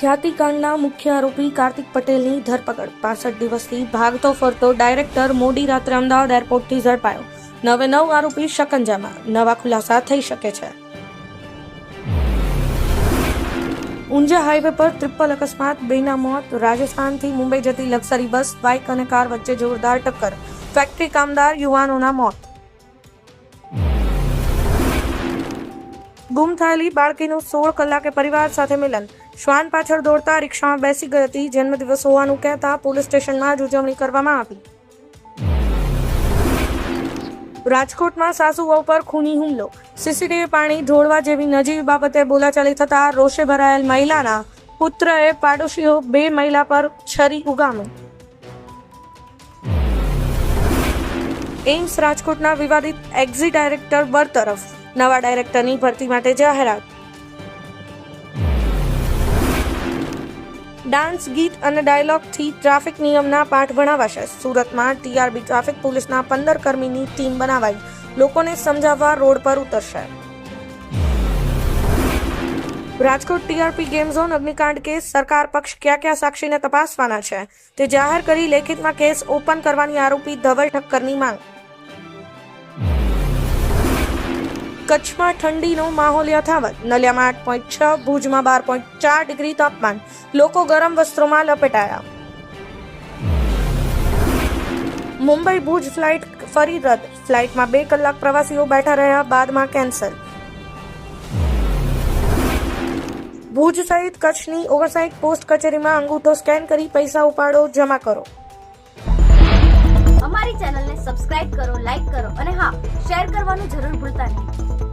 ખ્યાતિકાંડના મુખ્ય આરોપી કાર્તિક પટેલની ધરપકડ. પાસઠ દિવસથી ભાગતો ફરતો ડાયરેક્ટર મોડી રાત્રે અમદાવાદ એરપોર્ટથી ઝડપાયો. નવે નવ આરોપી શકંજામાં. નવા ખુલાસા થઈ શકે છે. ઊંઝા હાઈવે પર ટ્રિપલ અકસ્માત, બેના મોત, રાજસ્થાનથી મુંબઈ જતી લક્ઝરી બસ, બાઇક અને કાર વચ્ચે જોરદાર ટક્કર. ફેક્ટરી કામદાર યુવાનોના મોત. ગુમ થયેલી બાળકીનું સોળ કલાકે પરિવાર સાથે મિલન. શ્વાન પાછળ દોડતા રિક્ષામાં બેસી ગઈ હતી. જન્મદિવસ હોવાનું કહેતા પોલીસ સ્ટેશનમાં જ ઉજવણી કરવામાં આવી. રાજકોટમાં સાસુ વહુ પર ખૂની હુમલો. સીસીટીવી પાણી ઢોળવા જેવી નજીવી બાબતે બોલાચાલી થતા રોષે ભરાયેલ મહિલાના પુત્રએ પાડોશીઓ બે મહિલા પર છરી ઉગામી. એઇમ્સ રાજકોટના વિવાદિત એક્ઝિટ ડાયરેક્ટર બરતરફ. નવા ડાયરેક્ટરની ભરતી માટે જાહેરાત. ડાન્સ, ગીત અને ડાયલોગથી ટ્રાફિક નિયમના પાઠ ભણાવાશે. સુરતમાં ટીઆરબી ટ્રાફિક પોલીસના પંદર કર્મીની ટીમ બનાવાઈ. લોકોને સમજાવવા રોડ પર ઉતરશે. રાજકોટ ટીઆરપી ગેમ ઝોન અગ્નિકાંડ કેસ સરકાર પક્ષ કયા ક્યાં સાક્ષીને તપાસવાના છે? તે જાહેર કરી લેખિતમાં કેસ ઓપન કરવાની આરોપી ધવલ ઠક્કરની માંગ. કચ્છમાં ઠંડીનો માહોલ યથાવત. નલિયામાં આઠ પોઈન્ટ છ, ભુજમાં બાર પોઈન્ટ ચાર ડિગ્રી તાપમાન. લોકો ગરમ વસ્ત્રોમાં લપેટાયા. મુંબઈ ભુજ ફ્લાઇટ ફરી રદ. ફ્લાઇટમાં બે કલાક પ્રવાસીઓ બેઠા રહ્યા, બાદમાં કેન્સલ. ભુજ સહિત કચ્છની ઓગણસાઠ પોસ્ટ કચેરીમાં અંગૂઠો સ્કેન કરી પૈસા ઉપાડો, જમા કરો. અમારી ચેનલને સબસ્ક્રાઇબ કરો, લાઇક કરો અને હા, શેર કરવાનું જરૂર ભૂલતા નહીં.